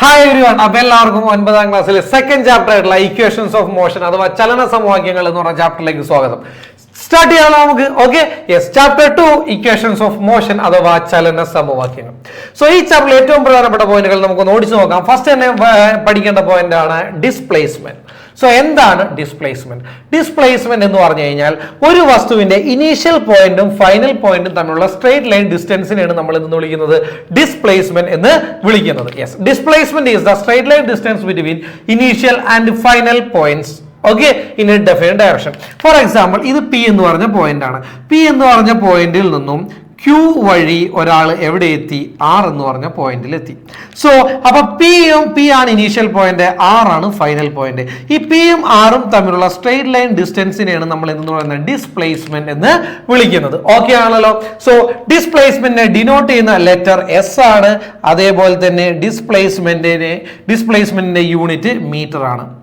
Hi every one അപ്പൊ എല്ലാവർക്കും ഒൻപതാം ക്ലാസ്സിലെ സെക്കൻഡ് ചാപ്റ്റർ ആയിട്ടുള്ള ഇക്വേഷൻസ് ഓഫ് മോഷൻ അഥവാ ചലന സമവാക്യങ്ങൾ എന്ന് പറഞ്ഞ ചാപ്റ്ററിലേക്ക് സ്വാഗതം. സ്റ്റാർട്ട് ചെയ്യാമല്ലോ നമുക്ക്? Okay yes chapter two equations of motion അഥവാ ചലന സമവാക്യങ്ങൾ. സോ ഈ ചാപ്റ്ററിൽ ഏറ്റവും പ്രധാനപ്പെട്ട പോയിന്റുകൾ നമുക്കൊന്ന് ഓടിച്ചു നോക്കാം. ഫസ്റ്റ് തന്നെ പഠിക്കേണ്ട പോയിന്റ് ആണ് ഡിസ്പ്ലേസ്മെന്റ് സോ എന്താണ് ഡിസ്പ്ലേസ്മെന്റ് ഡിസ്പ്ലേസ്മെന്റ് എന്ന് പറഞ്ഞു കഴിഞ്ഞാൽ ഒരു വസ്തുവിന്റെ ഇനീഷ്യൽ പോയിന്റും ഫൈനൽ പോയിന്റും തമ്മിലുള്ള സ്ട്രേറ്റ് ലൈൻ ഡിസ്റ്റൻസിനെയാണ് നമ്മൾ എന്ന് വിളിക്കുന്നത് ഡിസ്പ്ലേസ്മെന്റ് എന്ന് വിളിക്കുന്നത്. Yes displacement is the straight line distance between initial and final points okay in a define direction for example ഇത് പി എന്ന് പറഞ്ഞ പോയിന്റ് ആണ്. പി എന്ന് പറഞ്ഞ പോയിന്റിൽ നിന്നും ക്യൂ വഴി ഒരാൾ എവിടെ എത്തി? ആർ എന്ന് പറഞ്ഞ പോയിന്റിൽ എത്തി. സോ അപ്പൊ പിയും പി ആണ് ഇനീഷ്യൽ പോയിന്റ് ആർ ആണ് ഫൈനൽ പോയിന്റ് ഈ പിയും ആറും തമ്മിലുള്ള സ്ട്രെയിറ്റ് ലൈൻ ഡിസ്റ്റൻസിനെയാണ് നമ്മൾ എന്ന് പറയുന്നത്? ഡിസ്പ്ലേസ്മെന്റ് എന്ന് വിളിക്കുന്നത്. ഓക്കെ ആണല്ലോ. സോ ഡിസ്പ്ലേസ്മെന്റിനെ ഡിനോട്ട് ചെയ്യുന്ന ലെറ്റർ എസ് ആണ്. അതേപോലെ തന്നെ ഡിസ്പ്ലേസ്മെന്റിനെ ഡിസ്പ്ലേസ്മെന്റിന്റെ യൂണിറ്റ് മീറ്റർ ആണ്.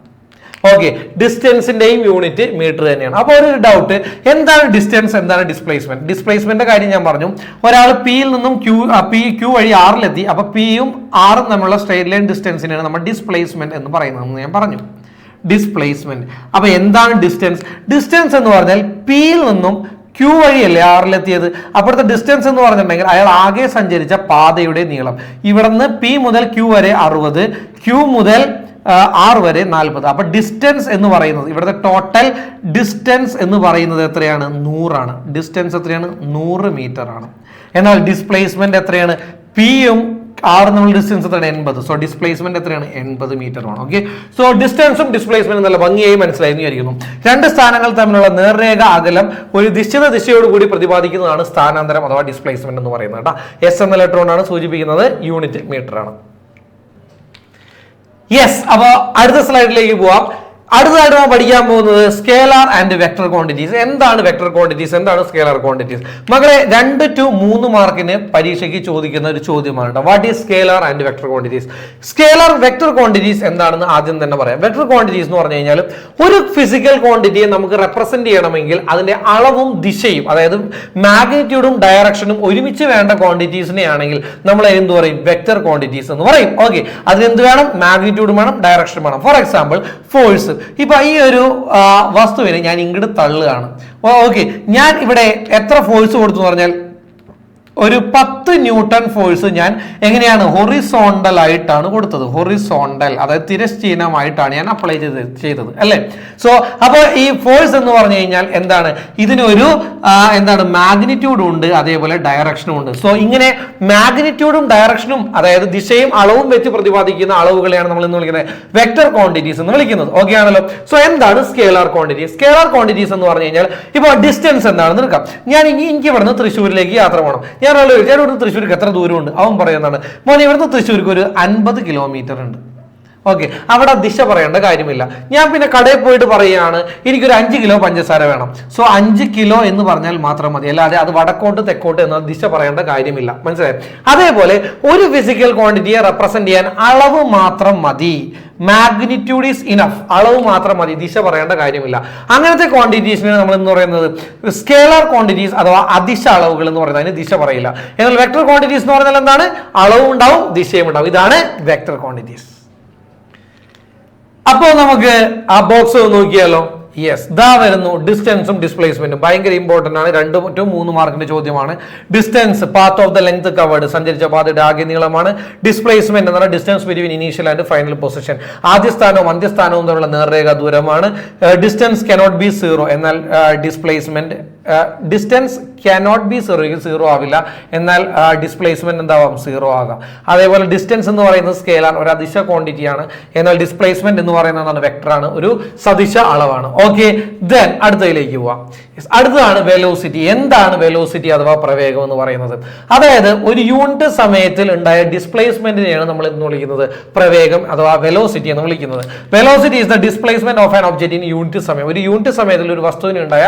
ഓക്കെ ഡിസ്റ്റൻസിന്റെയും യൂണിറ്റ് മീറ്റർ തന്നെയാണ്. അപ്പോൾ ഒരു ഡൗട്ട് എന്താണ് ഡിസ്റ്റൻസ് എന്താണ് ഡിസ്പ്ലേസ്മെന്റ് ഡിസ്പ്ലേസ്മെന്റ് കാര്യം ഞാൻ പറഞ്ഞു. ഒരാൾ പിയിൽ നിന്നും ക്യൂ പി ക്യൂ വഴി ആറിലെത്തി അപ്പൊ പിയും ആറും തമ്മിലുള്ള സ്ട്രേറ്റ് ലൈൻ ഡിസ്റ്റൻസിനെയാണ് നമ്മൾ ഡിസ്പ്ലേസ്മെന്റ് എന്ന് പറയുന്നതെന്ന് ഞാൻ പറഞ്ഞു. ഡിസ്പ്ലേസ്മെന്റ് അപ്പൊ എന്താണ് ഡിസ്റ്റൻസ് ഡിസ്റ്റൻസ് എന്ന് പറഞ്ഞാൽ പിയിൽ നിന്നും ക്യൂ വഴിയല്ലേ ആറിലെത്തിയത് അപ്പോഴത്തെ ഡിസ്റ്റൻസ് എന്ന് പറഞ്ഞിട്ടുണ്ടെങ്കിൽ അയാൾ ആകെ സഞ്ചരിച്ച പാതയുടെ നീളം. ഇവിടുന്ന് പി മുതൽ ക്യൂ വരെ അറുപത് ക്യൂ മുതൽ ആറ് വരെ നാൽപ്പത്. അപ്പൊ ഡിസ്റ്റൻസ് എന്ന് പറയുന്നത് ഇവിടുത്തെ ടോട്ടൽ ഡിസ്റ്റൻസ് എന്ന് പറയുന്നത് എത്രയാണ്? നൂറാണ്. ഡിസ്റ്റൻസ് എത്രയാണ്? നൂറ് മീറ്റർ ആണ്. എന്നാൽ ഡിസ്പ്ലേസ്മെന്റ് എത്രയാണ്? പിയും ആറ് നമ്മൾ ഡിസ്റ്റൻസ് എത്രയാണ്? എൺപത്. സോ ഡിസ്പ്ലേസ്മെന്റ് എത്രയാണ്? എൺപത് മീറ്റർ ആണ്. ഓക്കെ സോ ഡിസ്റ്റൻസും ഡിസ്പ്ലേസ്മെന്റും നല്ല ഭംഗിയായി മനസ്സിലായി വിചാരിക്കുന്നു. രണ്ട് സ്ഥാനങ്ങൾ തമ്മിലുള്ള നേർരേഖ അകലം ഒരു നിശ്ചിത ദിശയോട് കൂടി പ്രതിപാദിക്കുന്നതാണ് സ്ഥാനാന്തരം അഥവാ ഡിസ്പ്ലേസ്മെന്റ് എന്ന് പറയുന്നത് കേട്ടോ. എസ് എന്ന ഇലക്ട്രോൺ ആണ് സൂചിപ്പിക്കുന്നത് യൂണിറ്റ് മീറ്റർ ആണ്. യെസ് അപ്പൊ അടുത്ത സ്ലൈഡിലേക്ക് പോവാം. അടുത്തതായിട്ട് നമ്മൾ പഠിക്കാൻ പോകുന്നത് സ്കേലാർ ആൻഡ് വെക്ടർ ക്വാണ്ടിറ്റീസ് എന്താണ് വെക്ടർ ക്വാണ്ടിറ്റീസ് എന്താണ് സ്കേലാർ ക്വാണ്ടിറ്റീസ് മകളെ രണ്ട് ടു മൂന്ന് മാർക്കിന് പരീക്ഷയ്ക്ക് ചോദിക്കുന്ന ഒരു ചോദ്യമാണ് what is scalar and vector quantities scalar vector quantities എന്താണെന്ന് ആദ്യം തന്നെ പറയാം. വെക്ടർ ക്വാണ്ടിറ്റീസ് എന്ന് പറഞ്ഞു കഴിഞ്ഞാൽ ഒരു ഫിസിക്കൽ ക്വാണ്ടിറ്റിയെ നമുക്ക് റെപ്രസെന്റ് ചെയ്യണമെങ്കിൽ അതിന്റെ അളവും ദിശയും അതായത് മാഗ്നിറ്റ്യൂഡും ഡയറക്ഷനും ഒരുമിച്ച് വേണ്ട ക്വാണ്ടിറ്റീസിനെ ആണെങ്കിൽ നമ്മൾ എന്ത് പറയും? വെക്ടർ ക്വാണ്ടിറ്റീസ് എന്ന് പറയും. ഓക്കെ അതിനെന്ത് വേണം? മാഗ്നിറ്റ്യൂഡ് വേണം ഡയറക്ഷൻ വേണം. ഫോർ എക്സാമ്പിൾ ഫോഴ്സ് ഇപ്പൊ ഈ ഒരു വസ്തുവിനെ ഞാൻ ഇങ്ങോട്ട് തള്ളുകയാണ്. ഓക്കെ. ഞാൻ ഇവിടെ എത്ര ഫോഴ്സ് കൊടുത്തു പറഞ്ഞാൽ ഒരു പത്ത് ന്യൂട്ടൺ ഫോഴ്സ് ഞാൻ എങ്ങനെയാണ് ഹൊറിസോണ്ടൽ ആയിട്ടാണ് കൊടുത്തത്. ഹൊറിസോണ്ടൽ അതായത് തിരശ്ചീനമായിട്ടാണ് ഞാൻ അപ്ലൈ ചെയ്ത് ചെയ്തത് അല്ലേ? സോ അപ്പോൾ ഈ ഫോഴ്സ് എന്ന് പറഞ്ഞു കഴിഞ്ഞാൽ എന്താണ്? ഇതിനൊരു എന്താണ് മാഗ്നിറ്റ്യൂഡ് ഉണ്ട് അതേപോലെ ഡയറക്ഷനും ഉണ്ട്. സോ ഇങ്ങനെ മാഗ്നിറ്റ്യൂഡും ഡയറക്ഷനും അതായത് ദിശയും അളവും വെച്ച് പ്രതിപാദിക്കുന്ന അളവുകളെയാണ് നമ്മൾ ഇന്ന് വിളിക്കുന്നത് വെക്ടർ ക്വാണ്ടിറ്റീസ് എന്ന് വിളിക്കുന്നത്. ഓക്കെ ആണല്ലോ? സോ എന്താണ് സ്കേലാർ ക്വാണ്ടിറ്റി സ്കേലാർ ക്വാണ്ടിറ്റീസ് എന്ന് പറഞ്ഞു കഴിഞ്ഞാൽ ഇപ്പോൾ ഡിസ്റ്റൻസ് എന്താണെന്ന് എടുക്കാം. ഞാൻ എനിക്ക് ഇവിടുന്ന് തൃശ്ശൂരിലേക്ക് യാത്ര പോകണം ഞാൻ ഒരാൾ തൃശ്ശൂർക്ക് എത്ര ദൂരമുണ്ട്? അവൻ പറയുന്നതാണ് മോനെ ഇവിടുന്ന് തൃശ്ശൂർക്ക് ഒരു അൻപത് കിലോമീറ്റർ ഉണ്ട്. ഓക്കെ അവിടെ ദിശ പറയേണ്ട കാര്യമില്ല. ഞാൻ പിന്നെ കടയിൽ പോയിട്ട് പറയുകയാണ് എനിക്കൊരു അഞ്ച് കിലോ പഞ്ചസാര വേണം. സോ അഞ്ച് കിലോ എന്ന് പറഞ്ഞാൽ മാത്രം മതി. അല്ലാതെ അത് വടക്കോട്ട് തെക്കോട്ട് എന്ന ദിശ പറയേണ്ട കാര്യമില്ല. മനസ്സിലായി? അതേപോലെ ഒരു ഫിസിക്കൽ ക്വാണ്ടിറ്റിയെ റെപ്രസെന്റ് ചെയ്യാൻ അളവ് മാത്രം മതി. മാഗ്നിറ്റ്യൂഡ് ഈസ് ഇനഫ് അളവ് മാത്രം മതി. ദിശ പറയേണ്ട കാര്യമില്ല. അങ്ങനത്തെ ക്വാണ്ടിറ്റീസിനെ നമ്മൾ എന്ന് പറയുന്നത് സ്കേലർ ക്വാണ്ടിറ്റീസ് അഥവാ അതിശ അളവുകൾ എന്ന് പറയുന്നത് അതിന് ദിശ പറയില്ല. എന്നാൽ വെക്ടർ ക്വാണ്ടിറ്റീസ് എന്ന് പറഞ്ഞാൽ എന്താണ്? അളവും ഉണ്ടാവും ദിശയും ഉണ്ടാവും. ഇതാണ് വെക്ടർ ക്വാണ്ടിറ്റീസ് അപ്പോൾ നമുക്ക് ആ ബോക്സ് നോക്കിയാലോ? യെസ് ദാ വരുന്നു ഡിസ്റ്റൻസും ഡിസ്പ്ലേസ്മെന്റും ഭയങ്കര ഇമ്പോർട്ടന്റ് ആണ്. രണ്ട് ടു മൂന്ന് മാർക്കിന്റെ ചോദ്യമാണ്. Distance path of the length covered സഞ്ചരിച്ച പാതയുടെ ആകെ നീളമാണ്. ഡിസ്പ്ലേസ്മെന്റ് എന്ന് പറഞ്ഞാൽ distance between initial and final position ആദ്യ സ്ഥാനവും അന്ത്യസ്ഥാനവും തമ്മിലുള്ള നേർരേഖ ദൂരമാണ്. ഡിസ്റ്റൻസ് കനോട്ട് ബി സീറോ എന്നാൽ displacement distance cannot be zero zero ആവില്ല. എന്നാൽ ഡിസ്പ്ലേസ്മെന്റ് എന്താവാം? സീറോ ആകാം. അതേപോലെ ഡിസ്റ്റൻസ് എന്ന് പറയുന്നത് സ്കെയിലാണ് ഒരു അതിശ ക്വാണ്ടിറ്റിയാണ് എന്നാൽ ഡിസ്പ്ലേസ്മെന്റ് എന്ന് പറയുന്നത് എന്താണ്? വെക്ടർ ആണ്. ഒരു സദിശ അളവാണ്. ഓക്കെ ദെൻ അടുത്തതിലേക്ക് പോവാം. അടുത്തതാണ് വെലോസിറ്റി എന്താണ് വെലോസിറ്റി അഥവാ പ്രവേഗം എന്ന് പറയുന്നത്? അതായത് ഒരു യൂണിറ്റ് സമയത്തിൽ ഉണ്ടായ ഡിസ്പ്ലേസ്മെന്റിനെയാണ് നമ്മൾ എന്ന് വിളിക്കുന്നത് പ്രവേഗം അഥവാ വെലോസിറ്റി എന്ന് വിളിക്കുന്നത്. Velocity is the displacement of an object in unit സമയം. ഒരു യൂണിറ്റ് സമയത്തിൽ ഒരു വസ്തുവിന് ഉണ്ടായ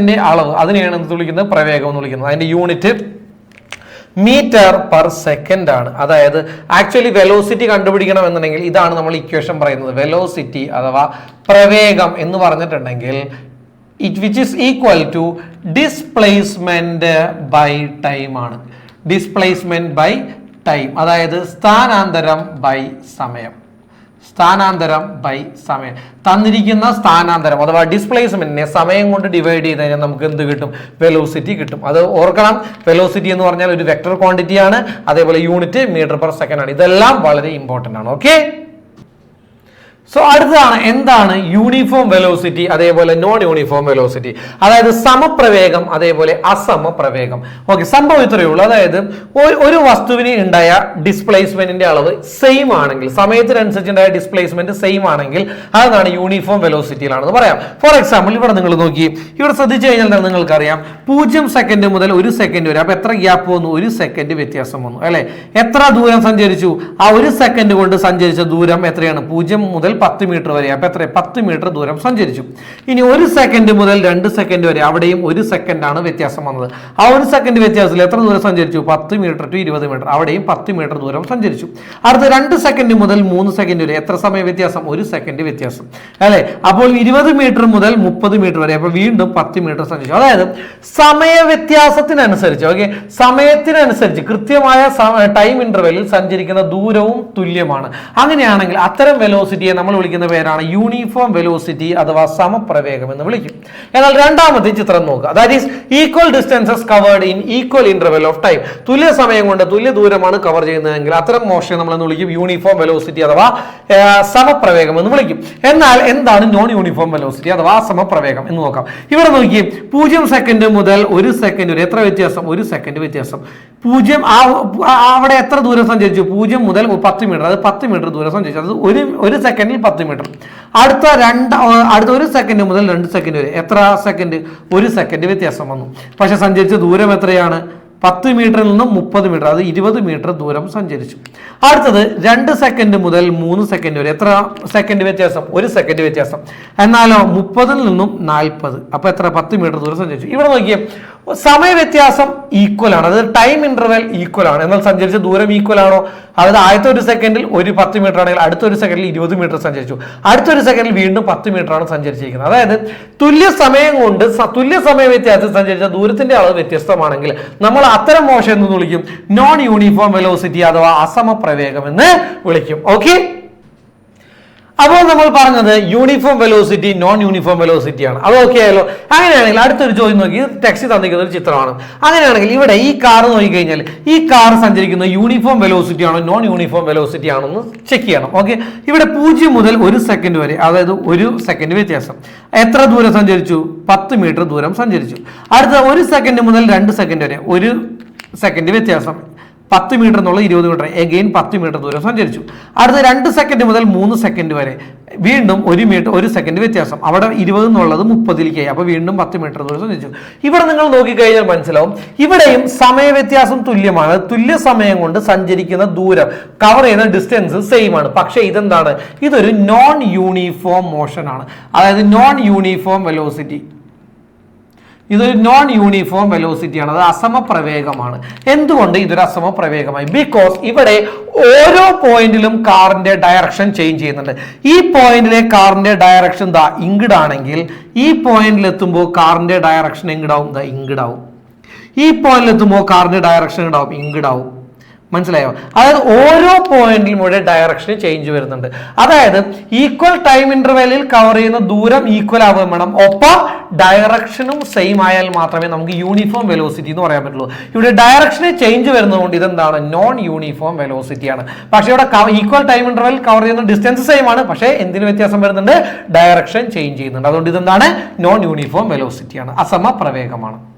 സ്ഥാനാന്തരത്തിന്റെ അളവ്. അതിനെയാണ് എന്ത് വിളിക്കുന്നത്? പ്രവേഗം എന്ന് വിളിക്കുന്നത്. അതിന്റെ യൂണിറ്റ് മീറ്റർ പെർ സെക്കൻഡ് ആണ്. അതായത് ആക്ച്വലി വെലോസിറ്റി കണ്ടുപിടിക്കണം എന്നുണ്ടെങ്കിൽ ഇതാണ് നമ്മൾ ഇക്വേഷൻ പറയുന്നത്. വെലോസിറ്റി അഥവാ പ്രവേഗം എന്ന് പറഞ്ഞിട്ടുണ്ടെങ്കിൽ it which is equal to displacement by time ആണ്. ഡിസ്പ്ലേസ്മെന്റ് ബൈ ടൈം അതായത് സ്ഥാനാന്തരം ബൈ സമയം. സ്ഥാനാന്തരം ബൈ സമയം. തന്നിരിക്കുന്ന സ്ഥാനാന്തരം അഥവാ ഡിസ്പ്ലേസ്മെന്റിനെ സമയം കൊണ്ട് ഡിവൈഡ് ചെയ്ത് കഴിഞ്ഞാൽ നമുക്ക് എന്ത് കിട്ടും? വെലോസിറ്റി കിട്ടും. അത് ഓർക്കണം. വെലോസിറ്റി എന്ന് പറഞ്ഞാൽ ഒരു വെക്ടർ ക്വാണ്ടിറ്റിയാണ് അതേപോലെ യൂണിറ്റ് മീറ്റർ പെർ സെക്കൻഡ് ആണ്. ഇതെല്ലാം വളരെ ഇമ്പോർട്ടന്റ് ആണ്. ഓക്കെ സോ അടുത്തതാണ് എന്താണ് യൂണിഫോം വെലോസിറ്റി അതേപോലെ നോൺ യൂണിഫോം വെലോസിറ്റി അതായത് സമപ്രവേഗം അതേപോലെ അസമപ്രവേഗം. ഓക്കെ സംഭവം ഇത്രയേ ഉള്ളൂ. അതായത് ഒരു- വസ്തുവിന് ഉണ്ടായ ഡിസ്പ്ലേസ്മെന്റിന്റെ അളവ് സെയിം ആണെങ്കിൽ സമയത്തിനനുസരിച്ച് ഉണ്ടായ ഡിസ്പ്ലേസ്മെന്റ് സെയിം ആണെങ്കിൽ അതാണ് യൂണിഫോം വെലോസിറ്റിയിലാണെന്ന് പറയാം. ഫോർ എക്സാമ്പിൾ ഇവിടെ നിങ്ങൾ നോക്കി. ഇവിടെ ശ്രദ്ധിച്ചു കഴിഞ്ഞാൽ നിങ്ങൾക്കറിയാം? പൂജ്യം സെക്കൻഡ് മുതൽ ഒരു സെക്കൻഡ് വരെ. അപ്പൊ എത്ര ഗ്യാപ്പ് വന്നു? ഒരു സെക്കൻഡ് വ്യത്യാസം വന്നു. അല്ലെ? എത്ര ദൂരം സഞ്ചരിച്ചു? ആ ഒരു സെക്കൻഡ് കൊണ്ട് സഞ്ചരിച്ച ദൂരം എത്രയാണ്? പൂജ്യം മുതൽ പത്ത് മീറ്റർ വരെ. അപ്പൊ എത്ര പത്ത് മീറ്റർ ദൂരം സഞ്ചരിച്ചു. ഇനി ഒരു സെക്കൻഡ് മുതൽ രണ്ട് സെക്കൻഡ് വരെ അവിടെയും ഒരു ആണ് വ്യത്യാസം വന്നത്. ആ ഒരു സെക്കൻഡ് വ്യത്യാസത്തിൽ എത്ര ദൂരം സഞ്ചരിച്ചു? പത്ത് മീറ്റർ ടു ഇരുപത് മീറ്റർ. അവിടെയും പത്ത് മീറ്റർ ദൂരം സഞ്ചരിച്ചു. അടുത്ത രണ്ട് സെക്കൻഡ് മുതൽ മൂന്ന് സെക്കൻഡ് വരെ. എത്ര സമയ വ്യത്യാസം? ഒരു സെക്കൻഡ് വ്യത്യാസം. അല്ലെ? അപ്പോൾ ഇരുപത് മീറ്റർ മുതൽ മുപ്പത് മീറ്റർ വരെ. അപ്പൊ വീണ്ടും പത്ത് മീറ്റർ സഞ്ചരിച്ചു. അതായത് സമയ വ്യത്യാസത്തിനനുസരിച്ച് ഓക്കെ സമയത്തിനനുസരിച്ച് കൃത്യമായ ടൈം ഇന്റർവെല്ലിൽ സഞ്ചരിക്കുന്ന ദൂരവും തുല്യമാണ്. അങ്ങനെയാണെങ്കിൽ അത്തരം വെലോസിറ്റിയെ നമ്മൾ വിളിക്കുന്ന പേരാണ് യൂണിഫോം വെലോസിറ്റി അഥവാ സമപ്രവേഗം എന്ന് വിളിക്കും. എന്നാൽ രണ്ടാമത് ചിത്രം നോക്കുക. Is equal distances covered in equal interval of time തുല്യ സമയം കൊണ്ട് തുല്യ ദൂരമാണ് കവർ ചെയ്യുന്നതെങ്കിൽ അത്തരം മോഷനെ നമ്മൾ എന്ന് വിളിക്കും? യൂണിഫോം വെലോസിറ്റി അഥവാ സമപ്രവേഗം എന്ന് വിളിക്കും. എന്നാൽ എന്താണ് നോൺ യൂണിഫോം വെലോസിറ്റി അഥവാ സമപ്രവേഗം എന്ന് നോക്കാം. ഇവിടെ നോക്കിയേ പൂജ്യം സെക്കൻഡ് മുതൽ ഒരു സെക്കൻഡ് വരെ. എത്ര വ്യത്യാസം? ഒരു സെക്കൻഡ് വ്യത്യാസം. പൂജ്യം ആ- അവിടെ എത്ര ദൂരം സഞ്ചരിച്ചു? പൂജ്യം മുതൽ പത്ത് മീറ്റർ അത് പത്ത് മീറ്റർ ദൂരം സഞ്ചരിച്ചു. അത് ഒരു ഒരു സെക്കൻഡിൽ പത്ത് മീറ്റർ. അടുത്ത രണ്ട് അടുത്ത ഒരു സെക്കൻഡ് മുതൽ രണ്ട് സെക്കൻഡ് വരെ. എത്ര സെക്കൻഡ് ഒരു സെക്കൻഡ് വ്യത്യാസം വന്നു. പക്ഷെ സഞ്ചരിച്ച ദൂരം എത്രയാണ്? പത്ത് മീറ്ററിൽ നിന്നും മുപ്പത് മീറ്റർ അത് ഇരുപത് മീറ്റർ ദൂരം സഞ്ചരിച്ചു. അടുത്തത് രണ്ട് സെക്കൻഡ് മുതൽ മൂന്ന് സെക്കൻഡ് വരെ. എത്ര സെക്കൻഡ് വ്യത്യാസം? ഒരു സെക്കൻഡ് വ്യത്യാസം. എന്നാലോ മുപ്പതിൽ നിന്നും നാൽപ്പത്. അപ്പൊ എത്ര? പത്ത് മീറ്റർ ദൂരം സഞ്ചരിച്ചു. ഇവിടെ നോക്കിയേ സമയ വ്യത്യാസം ഈക്വൽ ആണ്. അതായത് ടൈം ഇന്റർവെൽ ഈക്വൽ ആണ്. എന്നാൽ സഞ്ചരിച്ച ദൂരം ഈക്വൽ ആണോ? അതായത് ആദ്യത്തെ ഒരു സെക്കൻഡിൽ ഒരു പത്ത് മീറ്റർ ആണെങ്കിൽ അടുത്ത ഒരു സെക്കൻഡിൽ ഇരുപത് മീറ്റർ സഞ്ചരിച്ചു. അടുത്തൊരു സെക്കൻഡിൽ വീണ്ടും പത്ത് മീറ്റർ ആണ് സഞ്ചരിച്ചിരിക്കുന്നത്. അതായത് തുല്യ സമയം കൊണ്ട് തുല്യ സമയ വ്യത്യാസത്തിൽ സഞ്ചരിച്ച ദൂരത്തിന്റെ അളവ് വ്യത്യസ്തമാണെങ്കിൽ നമ്മൾ അത്തരം മോശം എന്ന് വിളിക്കും? നോൺ യൂണിഫോം വെലോസിറ്റി അഥവാ അസമപ്രവേഗം എന്ന് വിളിക്കും. ഓക്കെ അപ്പോൾ നമ്മൾ പറഞ്ഞത് uniform velocity non uniform velocity ആണ്. അത് ഓക്കെ ആയല്ലോ. അങ്ങനെയാണെങ്കിൽ അടുത്തൊരു ചോദ്യം നോക്കി. ടാക്സി തന്നിരിക്കുന്ന ഒരു ചിത്രമാണ്. അങ്ങനെയാണെങ്കിൽ ഇവിടെ ഈ കാർ നോക്കിക്കഴിഞ്ഞാൽ ഈ കാർ സഞ്ചരിക്കുന്ന യൂണിഫോം വെലോസിറ്റി ആണോ നോൺ യൂണിഫോം വെലോസിറ്റി ആണോ എന്ന് ചെക്ക് ചെയ്യണം. ഓക്കെ ഇവിടെ പൂജ്യം മുതൽ ഒരു സെക്കൻഡ് വരെ അതായത് ഒരു സെക്കൻഡ് വ്യത്യാസം. എത്ര ദൂരം സഞ്ചരിച്ചു? പത്ത് മീറ്റർ ദൂരം സഞ്ചരിച്ചു. അടുത്ത ഒരു സെക്കൻഡ് മുതൽ രണ്ട് സെക്കൻഡ് വരെ ഒരു സെക്കൻഡ് വ്യത്യാസം. പത്ത് മീറ്റർ എന്നുള്ള ഇരുപത് മീറ്റർ എഗെയിൻ പത്ത് മീറ്റർ ദൂരം സഞ്ചരിച്ചു. അടുത്ത രണ്ട് സെക്കൻഡ് മുതൽ മൂന്ന് സെക്കൻഡ് വരെ വീണ്ടും ഒരു മീറ്റർ ഒരു സെക്കൻഡ് വ്യത്യാസം. അവിടെ ഇരുപത് എന്നുള്ളത് മുപ്പതിലേക്കായി. അപ്പോൾ വീണ്ടും പത്ത് മീറ്റർ ദൂരം സഞ്ചരിച്ചു. ഇവിടെ നിങ്ങൾ നോക്കിക്കഴിഞ്ഞാൽ മനസ്സിലാവും. ഇവിടെയും സമയ വ്യത്യാസം തുല്യമാണ്. തുല്യ സമയം കൊണ്ട് സഞ്ചരിക്കുന്ന ദൂരം കവർ ചെയ്യുന്ന ഡിസ്റ്റൻസ് സെയിം ആണ്. പക്ഷേ ഇതെന്താണ്? ഇതൊരു നോൺ യൂണിഫോം മോഷൻ ആണ്. അതായത് നോൺ യൂണിഫോം വെലോസിറ്റി ഇതൊരു നോൺ യൂണിഫോം വെലോസിറ്റി ആണ്. അത് അസമപ്രവേഗമാണ്. എന്തുകൊണ്ട് ഇതൊരു അസമപ്രവേഗമായി? ബിക്കോസ് ഇവിടെ ഓരോ പോയിന്റിലും കാറിന്റെ ഡയറക്ഷൻ ചേഞ്ച് ചെയ്യുന്നുണ്ട്. ഈ പോയിന്റിലെ കാറിന്റെ ഡയറക്ഷൻ ദാ ഇങ്കിടാണെങ്കിൽ ഈ പോയിന്റിൽ എത്തുമ്പോൾ കാറിന്റെ ഡയറക്ഷൻ എങ്കിടാവും? ദാ ഇങ്കിടാവും. ഈ പോയിന്റിൽ എത്തുമ്പോൾ കാറിന്റെ ഡയറക്ഷൻ ഉണ്ടാവും ഇങ്ങടാവും മനസ്സിലായോ? അതായത് ഓരോ പോയിന്റിലും ഇവിടെ ഡയറക്ഷൻ ചേഞ്ച് വരുന്നുണ്ട്. അതായത് ഈക്വൽ ടൈം ഇന്റർവെല്ലിൽ കവർ ചെയ്യുന്ന ദൂരം ഈക്വൽ ആവുകയും വേണം. ഒപ്പം ഡയറക്ഷനും സെയിം ആയാൽ മാത്രമേ നമുക്ക് യൂണിഫോം വെലോസിറ്റി എന്ന് പറയാൻ പറ്റുള്ളൂ. ഇവിടെ ഡയറക്ഷന് ചേഞ്ച് വരുന്നതുകൊണ്ട് ഇതെന്താണ്? നോൺ യൂണിഫോം വെലോസിറ്റി ആണ്. പക്ഷേ ഇവിടെ ഈക്വൽ ടൈം ഇന്റർവെൽ കവർ ചെയ്യുന്ന ഡിസ്റ്റൻസ് സെയിം ആണ്. പക്ഷേ എന്തിന് വ്യത്യാസം വരുന്നുണ്ട്? ഡയറക്ഷൻ ചേഞ്ച് ചെയ്യുന്നുണ്ട്. അതുകൊണ്ട് ഇതെന്താണ്? നോൺ യൂണിഫോം വെലോസിറ്റി ആണ്. അസമ പ്രവേഗമാണ്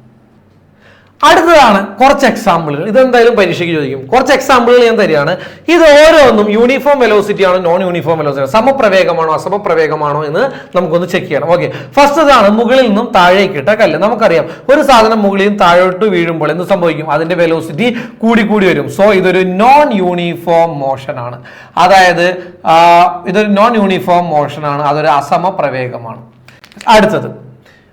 അടുത്തതാണ് കുറച്ച് എക്സാമ്പിളുകൾ ഇതെന്തായാലും പരീക്ഷയ്ക്ക് ചോദിക്കും. കുറച്ച് എക്സാമ്പിളുകൾ ഞാൻ തരികയാണ്. ഇത് ഓരോന്നും യൂണിഫോം വെലോസിറ്റി ആണോ നോൺ യൂണിഫോം വെലോസിറ്റി സമപ്രവേഗമാണോ അസമപ്രവേഗമാണോ എന്ന് നമുക്കൊന്ന് ചെക്ക് ചെയ്യണം. ഓക്കെ ഫസ്റ്റ് ഇതാണ് മുകളിൽ നിന്നും താഴേക്ക് ഇട്ട കല്ല്. നമുക്കറിയാം ഒരു സാധനം മുകളിൽ നിന്ന് താഴോട്ട് വീഴുമ്പോൾ എന്ത് സംഭവിക്കും? അതിന്റെ വെലോസിറ്റി കൂടി കൂടി വരും. സോ ഇതൊരു നോൺ യൂണിഫോം മോഷൻ ആണ്. അതായത് ഇതൊരു നോൺ യൂണിഫോം മോഷൻ ആണ്. അതൊരു അസമപ്രവേഗമാണ്. അടുത്തത്.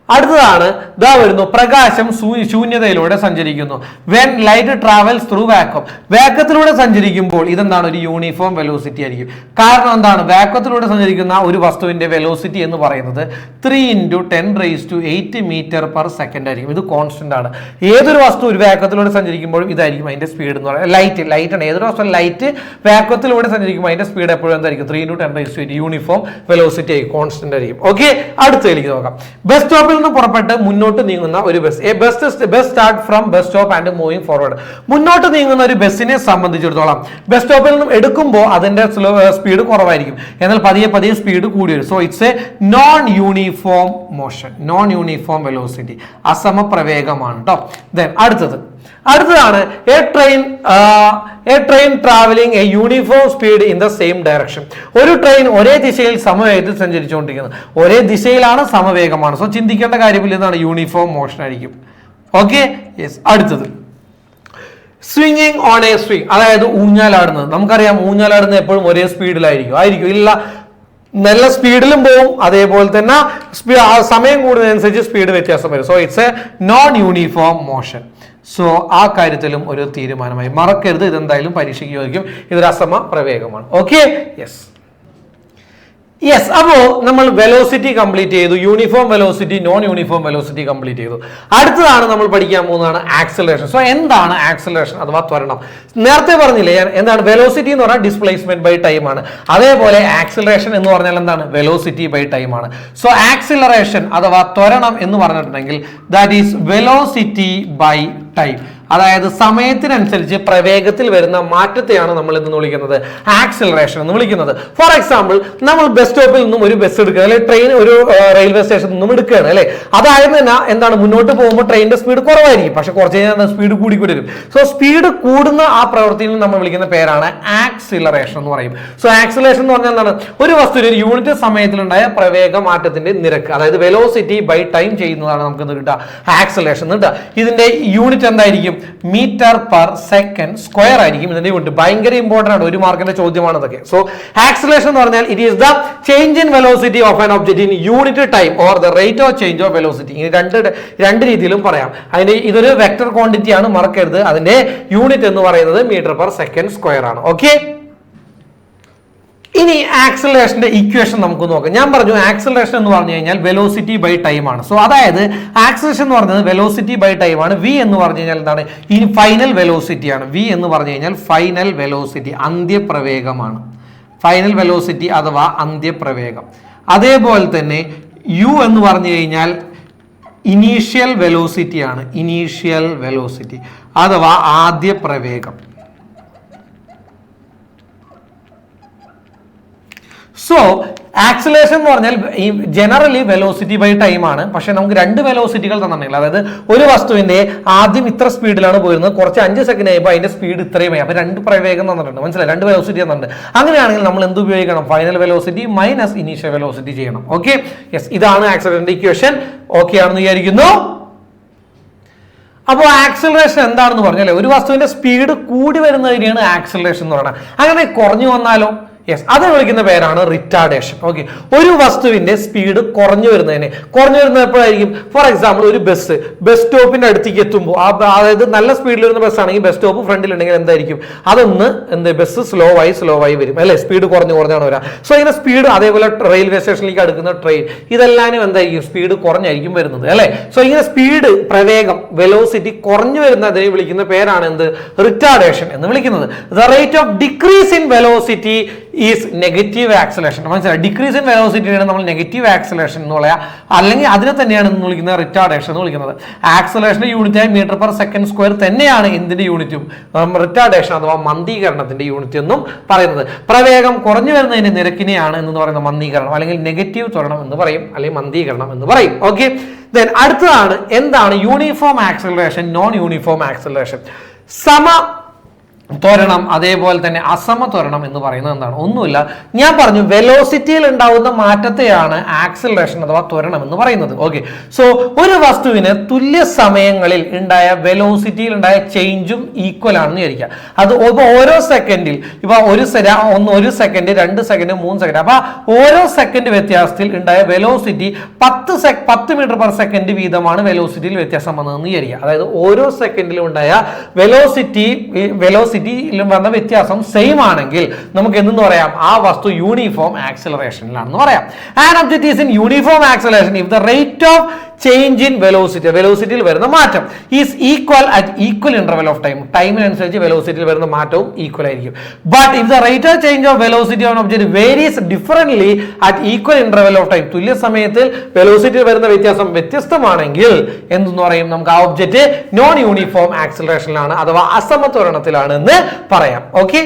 അടുത്തതാണ് ഇതാ വരുന്നു പ്രകാശം ശൂന്യതയിലൂടെ സഞ്ചരിക്കുന്നു. When light travels through vacuum വാക്വത്തിലൂടെ സഞ്ചരിക്കുമ്പോൾ ഇതെന്താണ്? ഒരു യൂണിഫോം വെലോസിറ്റി ആയിരിക്കും. കാരണം എന്താണ്? വാക്വത്തിലൂടെ സഞ്ചരിക്കുന്ന ഒരു വസ്തുവിന്റെ വെലോസിറ്റി എന്ന് പറയുന്നത് three into ten raise to eight metre per second ആയിരിക്കും. ഇത് കോൺസ്റ്റന്റ് ആണ്. ഏതൊരു വസ്തു ഒരു വാക്വത്തിലൂടെ സഞ്ചരിക്കുമ്പോഴും ഇതായിരിക്കും അതിന്റെ സ്പീഡ് എന്ന് പറയുന്നത്. ലൈറ്റ് ലൈറ്റ് ആണ്. ഏതൊരു വസ്തു ലൈറ്റ് വാക്വത്തിലൂടെ സഞ്ചരിക്കുമ്പോൾ അതിന്റെ സ്പീഡ് എപ്പോഴും എന്തായിരിക്കും? Three into ten raise to uniform velocity ആയിരിക്കും. കോൺസ്റ്റന്റ് ആയിരിക്കും. ഓക്കെ അടുത്തതിലേക്ക് നോക്കാം. ബെസ്റ്റ് സ്റ്റോപ്പിൽ നിന്ന് പുറപ്പെട്ട് മുന്നോട്ട് നീങ്ങുന്ന ഒരു bus a bus bus start from bus stop and moving forward മുന്നോട്ട് നീങ്ങുന്ന ഒരു ബസ്സിനെ സംബന്ധിച്ചിടത്തോളം ബസ് സ്റ്റോപ്പിൽ നിന്നും എടുക്കുമ്പോൾ അതിന്റെ സ്പീഡ് കുറവായിരിക്കും. എന്നാൽ പതിയെ പതിയെ സ്പീഡ് കൂടി വരും. So it's a non uniform motion non uniform velocity അസമപ്രവേഗമാണ് കേട്ടോ ദെൻ അടുത്തത്. അടുത്തതാണ് a train a train travelling a uniform speed in the same direction ഒരു ട്രെയിൻ ഒരേ ദിശയിൽ സമവേഗത്തിൽ സഞ്ചരിച്ചുകൊണ്ടിരിക്കുന്നത് ഒരേ ദിശയിലാണ് സമവേഗമാണ്. സോ ചിന്തിക്കേണ്ട കാര്യമില്ല. എന്നാണ് യൂണിഫോം മോഷൻ ആയിരിക്കും. ഓക്കെ യെസ് അടുത്തത്. സ്വിങ്ങിങ് ഓൺ എ സ്വിങ് അതായത് ഊഞ്ഞാലാടുന്നത്. നമുക്കറിയാം ഊഞ്ഞാലാടുന്നത് എപ്പോഴും ഒരേ സ്പീഡിലായിരിക്കും ആയിരിക്കും. ഇല്ല നല്ല സ്പീഡിലും പോവും. അതേപോലെ തന്നെ സമയം കൂടുന്നതിനനുസരിച്ച് സ്പീഡ് വ്യത്യാസം വരും. So it's a non uniform motion so ആ കാര്യത്തിലും ഒരു തീരുമാനമായി. മറക്കരുത് ഇതെന്തായാലും പരീക്ഷയ്ക്ക് ചോദിക്കും ഇതൊരു അസമ പ്രവേഗമാണ്. ഓക്കെ യെസ് യെസ് അപ്പോ നമ്മൾ വെലോസിറ്റി കംപ്ലീറ്റ് ചെയ്തു. Uniform velocity non uniform velocity complete ചെയ്തു. അടുത്തതാണ് നമ്മൾ പഠിക്കാൻ പോകുന്നതാണ് ആക്സലേഷൻ സോ എന്താണ് ആക്സലേഷൻ അഥവാ ത്വരണം? നേരത്തെ പറഞ്ഞില്ലേ ഞാൻ എന്താണ് വെലോസിറ്റി എന്ന് പറഞ്ഞാൽ ഡിസ്പ്ലേസ്മെന്റ് ബൈ ടൈം ആണ്. അതേപോലെ ആക്സിലറേഷൻ എന്ന് പറഞ്ഞാൽ എന്താണ്? വെലോസിറ്റി ബൈ ടൈം ആണ്. സോ ആക്സിലറേഷൻ അഥവാ ത്വരണം എന്ന് പറഞ്ഞിട്ടുണ്ടെങ്കിൽ that is velocity by time അതായത് സമയത്തിനനുസരിച്ച് പ്രവേഗത്തിൽ വരുന്ന മാറ്റത്തെയാണ് നമ്മൾ എന്ന് വിളിക്കുന്നത്. ആക്സിലറേഷൻ എന്ന് വിളിക്കുന്നത്. ഫോർ എക്സാമ്പിൾ നമ്മൾ ബസ് സ്റ്റോപ്പിൽ നിന്നും ഒരു ബസ് എടുക്കുക അല്ലെങ്കിൽ ട്രെയിൻ ഒരു റെയിൽവേ സ്റ്റേഷനിൽ നിന്നും എടുക്കുകയാണ് അല്ലേ? അതായത് തന്നെ എന്താണ് മുന്നോട്ട് പോകുമ്പോൾ ട്രെയിനിന്റെ സ്പീഡ് കുറവായിരിക്കും. പക്ഷെ കുറച്ച് കഴിഞ്ഞാൽ സ്പീഡ് കൂടി കൂടി വരും. സോ സ്പീഡ് കൂടുന്ന ആ പ്രവൃത്തിയിൽ നമ്മൾ വിളിക്കുന്ന പേരാണ് ആക്സിലറേഷൻ എന്ന് പറയും. സോ ആക്സിലറേഷൻ എന്ന് പറഞ്ഞാൽ എന്താണ്? ഒരു വസ്തു ഒരു യൂണിറ്റ് സമയത്തിലുണ്ടായ പ്രവേഗ മാറ്റത്തിന്റെ നിരക്ക്. അതായത് വെലോസിറ്റി ബൈ ടൈം ചെയ്യുന്നതാണ് നമുക്ക് കിട്ടുക. ആക്സിലറേഷൻ കിട്ടുക. ഇതിന്റെ യൂണിറ്റ് എന്തായിരിക്കും? മീറ്റർ പെർ സെക്കൻഡ് സ്ക്വയർ ആയിരിക്കും ഇതിന്റെ യൂണിറ്റ്. ഭയങ്കര ഇമ്പോർട്ടന്റ് ആണ്. ഒരു മാർക്കിന്റെ ചോദ്യമാണ് ഇതൊക്കെ. സോ ആക്സിലേഷൻ എന്ന് പറഞ്ഞാൽ it is the change in velocity of an object in unit time or the rate of change of velocity ഇനി രണ്ട് രണ്ട് രീതിയിലും പറയാം. അതിന് ഇതൊരു വെക്ടർ ക്വാണ്ടിറ്റി ആണ് മറക്കരുത്. അതിന്റെ യൂണിറ്റ് എന്ന് പറയുന്നത് മീറ്റർ പെർ സെക്കൻഡ് സ്ക്വയർ ആണ്. ഓക്കെ ഇനി ആക്സലറേഷന്റെ ഇക്വേഷൻ നമുക്ക് നോക്കാം. ഞാൻ പറഞ്ഞു ആക്സലറേഷൻ എന്ന് പറഞ്ഞു കഴിഞ്ഞാൽ വെലോസിറ്റി ബൈ ടൈം ആണ്. സോ അതായത് ആക്സലറേഷൻ എന്ന് പറഞ്ഞത് വെലോസിറ്റി ബൈ ടൈം ആണ്. വി എന്ന് പറഞ്ഞു കഴിഞ്ഞാൽ എന്താണ്? ഇനി ഫൈനൽ വെലോസിറ്റി ആണ്. വി എന്ന് പറഞ്ഞു കഴിഞ്ഞാൽ ഫൈനൽ വെലോസിറ്റി അന്ത്യപ്രവേഗമാണ്. ഫൈനൽ വെലോസിറ്റി അഥവാ അന്ത്യപ്രവേഗം. അതേപോലെ തന്നെ യു എന്ന് പറഞ്ഞു കഴിഞ്ഞാൽ ഇനീഷ്യൽ വെലോസിറ്റി ആണ്. ഇനീഷ്യൽ വെലോസിറ്റി അഥവാ ആദ്യ പ്രവേഗം സോ ആക്സിലേഷൻ എന്ന് പറഞ്ഞാൽ ഈ ജനറലി വെലോസിറ്റി ബൈ ടൈം ആണ്. പക്ഷെ നമുക്ക് രണ്ട് വെലോസിറ്റികൾ തന്നിട്ടുണ്ടെങ്കിൽ അതായത് ഒരു വസ്തുവിന്റെ ആദ്യം ഇത്ര സ്പീഡിലാണ് പോയിരുന്നത് കുറച്ച് അഞ്ച് സെക്കൻഡ് ആയപ്പോൾ അതിന്റെ സ്പീഡ് ഇത്രയുമായി അപ്പൊ രണ്ട് പ്രവേഗം തന്നിട്ടുണ്ട്. മനസ്സിലായി? രണ്ട് വെലോസിറ്റി തന്നിട്ടുണ്ട്. അങ്ങനെയാണെങ്കിൽ നമ്മൾ എന്ത് ഉപയോഗിക്കണം? Final velocity minus initial velocity ചെയ്യണം. ഓക്കെ യെസ് ഇതാണ് ആക്സിഡന്റ് ഇക്വേഷൻ ഓക്കെ ആണെന്ന് വിചാരിക്കുന്നു. അപ്പോൾ ആക്സിലറേഷൻ എന്താണെന്ന് പറഞ്ഞാൽ ഒരു വസ്തുവിന്റെ സ്പീഡ് കൂടി വരുന്നതിനെയാണ് ആക്സിലറേഷൻ എന്ന് പറയുന്നത്. അങ്ങനെ കുറഞ്ഞു വന്നാലോ? യെസ് അത് വിളിക്കുന്ന പേരാണ് റിറ്റാർഡേഷൻ ഓക്കെ ഒരു വസ്തുവിന്റെ സ്പീഡ് കുറഞ്ഞു വരുന്നതിനെ. കുറഞ്ഞു വരുന്നത് എപ്പോഴായിരിക്കും ഫോർ എക്സാമ്പിൾ ഒരു ബസ് ബസ് സ്റ്റോപ്പിന്റെ അടുത്തേക്ക് എത്തുമ്പോൾ ആ അതായത് നല്ല സ്പീഡിൽ വരുന്ന ബസ് ആണെങ്കിൽ ബസ് സ്റ്റോപ്പ് ഫ്രണ്ടിലുണ്ടെങ്കിൽ എന്തായിരിക്കും? അതൊന്ന് എന്ത് ബസ് സ്ലോ ആയി സ്ലോ ആയി വരും. അല്ലെ? സ്പീഡ് കുറഞ്ഞു കുറഞ്ഞാണ് വരാം. സോ ഇങ്ങനെ സ്പീഡ് അതേപോലെ റെയിൽവേ സ്റ്റേഷനിലേക്ക് അടുക്കുന്ന ട്രെയിൻ ഇതെല്ലാം എന്തായിരിക്കും? സ്പീഡ് കുറഞ്ഞായിരിക്കും വരുന്നത്. അല്ലെ? സോ ഇങ്ങനെ സ്പീഡ് പ്രവേഗം വെലോസിറ്റി കുറഞ്ഞു വരുന്നതിനെ വിളിക്കുന്ന പേരാണ് എന്ത് റിറ്റാർഡേഷൻ എന്ന് വിളിക്കുന്നത്. The rate of decrease in velocity is negative acceleration മനസ്സിലായി? ഡിക്രീസ് ഇൻ വെലോസിറ്റിയാണ് നമ്മൾ നെഗറ്റീവ് ആക്സലേഷൻ എന്ന് പറയാ. അല്ലെങ്കിൽ അതിനെ തന്നെയാണ് എന്ന് വിളിക്കുന്നത് റിറ്റാർഡേഷൻ എന്ന് വിളിക്കുന്നത്. ആക്സലേഷന്റെ യൂണിറ്റ് ആയി മീറ്റർ പെർ സെക്കൻഡ് സ്ക്വയർ തന്നെയാണ് എന്തിന്റെ യൂണിറ്റും റിറ്റാർഡേഷൻ അഥവാ മന്ദീകരണത്തിന്റെ യൂണിറ്റ് എന്നും പറയുന്നത്. പ്രവേഗം കുറഞ്ഞു വരുന്നതിന്റെ നിരക്കിനെയാണ് എന്ന് പറയുന്നത് മന്ദീകരണം. അല്ലെങ്കിൽ നെഗറ്റീവ് ത്വരണം എന്ന് പറയും. അല്ലെങ്കിൽ മന്ദീകരണം എന്ന് പറയും. ഓക്കെ ദെൻ അടുത്തതാണ് എന്താണ് uniform acceleration non uniform acceleration സമ ത്വരണം അതേപോലെ തന്നെ അസമ ത്വരണം എന്ന് പറയുന്നത് എന്താണ്? ഒന്നുമില്ല. ഞാൻ പറഞ്ഞു വെലോസിറ്റിയിൽ ഉണ്ടാവുന്ന മാറ്റത്തെയാണ് ആക്സിലറേഷൻ അഥവാ ത്വരണം എന്ന് പറയുന്നത്. ഓക്കെ സോ ഒരു വസ്തുവിന് തുല്യ സമയങ്ങളിൽ ഉണ്ടായ വെലോസിറ്റിയിൽ ഉണ്ടായ ചേഞ്ചും ഈക്വൽ ആണെന്ന് വിചാരിക്കുക. അത് ഓരോ സെക്കൻഡിൽ ഇപ്പൊ ഒരു ഒന്ന് ഒരു സെക്കൻഡ് രണ്ട് സെക്കൻഡ് മൂന്ന് സെക്കൻഡ് അപ്പൊ ഓരോ സെക്കൻഡ് വ്യത്യാസത്തിൽ ഉണ്ടായ വെലോസിറ്റി പത്ത് സെ പത്ത് മീറ്റർ പെർ സെക്കൻഡ് വീതമാണ് വെലോസിറ്റിയിൽ വ്യത്യാസം വന്നതെന്ന് വിചാരിക്കുക. അതായത് ഓരോ സെക്കൻഡിലും ഉണ്ടായ വെലോസിറ്റി വെലോസിറ്റി വെലോസിറ്റിയിലും വന്ന വ്യത്യാസം സെയിം ആണെങ്കിൽ നമുക്ക് എന്തെന്ന് പറയാം? ആ വസ്തു യൂണിഫോം ആക്സിലറേഷനിലാണെന്ന് പറയാം. And object is in uniform acceleration if the rate of change in velocity വെലോസിറ്റിയിൽ വരുന്ന മാറ്റം. Is equal at equal interval of time ടൈമിനനുസരിച്ച് വെലോസിറ്റിയിൽ വരുന്ന മാറ്റവും ഈക്വൽ ആയിരിക്കും. But if the rate of change of velocity on object varies differently at equal interval of time തുല്യ സമയത്തിൽ വെലോസിറ്റിയിൽ വരുന്ന വ്യത്യാസം വ്യത്യസ്തമാണെങ്കിൽ എന്തെന്ന് പറയും? നമുക്ക് ആ ഒബ്ജക്റ്റ് നോൺ യൂണിഫോം ആക്സിലറേഷനിലാണ് അഥവാ അസമത്വരണത്തിലാണ് എന്ന് പറയാം. ഓക്കെ